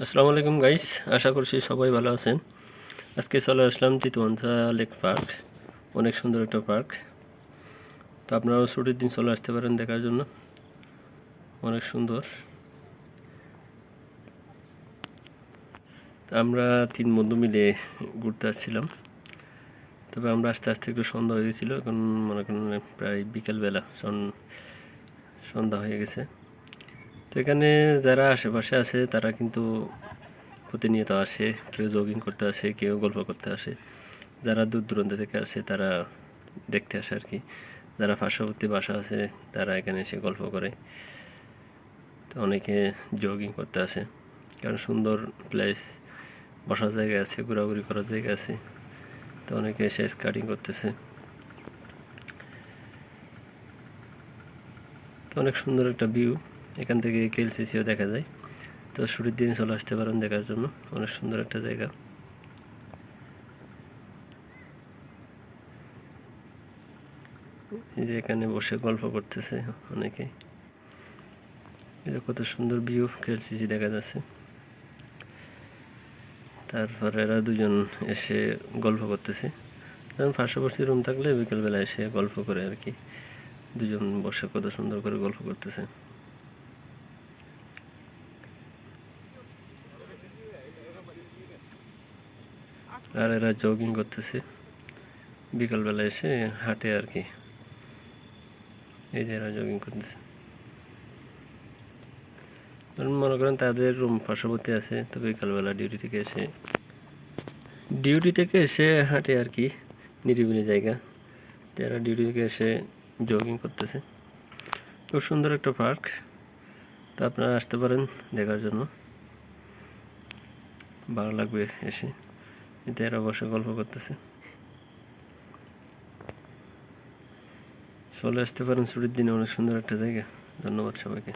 আসসালামু আলাইকুম গাইস আশা করছি সবাই ভালো আছেন। আজকে চলে আসলাম তিতুয়াঞ্চা লেক পার্ক, অনেক সুন্দর একটা পার্ক। তো আপনারাও ছুটির দিন চলে আসতে পারেন দেখার জন্য। অনেক সুন্দর। আমরা তিন বন্ধু মিলে ঘুরতে আসছিলাম। তবে আমরা আস্তে আস্তে একটু সন্ধ্যা হয়ে গেছিল, এখন মনে করেন প্রায় বিকেলবেলা, সন- সন্ধ্যা হয়ে গেছে। তো এখানে যারা আশেপাশে আছে, তারা কিন্তু প্রতিনিয়ত আসে, কেউ জগিং করতে আসে, কেউ গল্প করতে আসে। যারা দূর দূরান্ত থেকে আসে, তারা দেখতে আসে আর কি যারা পার্শ্ববর্তী বাসা আছে, তারা এখানে এসে গল্প করে। তো অনেকে জগিং করতে আসে। কারণ সুন্দর প্লেস বসার জায়গা আছে, ঘোরাঘুরি করার জায়গা আছে। তো অনেকে এসে স্কাটিং করতেছে। তো অনেক সুন্দর একটা ভিউ এখান থেকে কেএলসিসিও দেখা যায়। তো ছুটির দিন চলে আসতে পারেন দেখার জন্য। অনেক সুন্দর একটা জায়গা। এই যে এখানে বসে গল্প করতেছে অনেকে। যে কত সুন্দর ভিউ কেএলসিসি দেখা যাচ্ছে। তারপর এরা দুজন এসে গল্প করতেছে। যেমন পার্শ্ববর্তী রুম থাকলে বিকেলবেলা এসে গল্প করে আর কি। দুজন বসে কত সুন্দর করে গল্প করতেছে। আর এরা জগিং করতেছে। বিকালবেলা এসে হাঁটে আর কি। এই যে এরা জগিং করতেছে। ধরুন মনে করেন তাদের রুম পার্শ্ববর্তী আছে, তো বিকালবেলা ডিউটি থেকে এসে ডিউটি থেকে এসে হাঁটে আর কি, নিরিবিলি জায়গা। তো এরা ডিউটি থেকে এসে জগিং করতেছে। খুব সুন্দর একটা পার্ক তো আপনারা আসতে পারেন দেখার জন্য। ভালো লাগবে এসে। এতে এরা বসে গল্প করতেছে। চলে আসতে পারেন ছুটির দিনে, অনেক সুন্দর একটা জায়গা। ধন্যবাদ সবাইকে।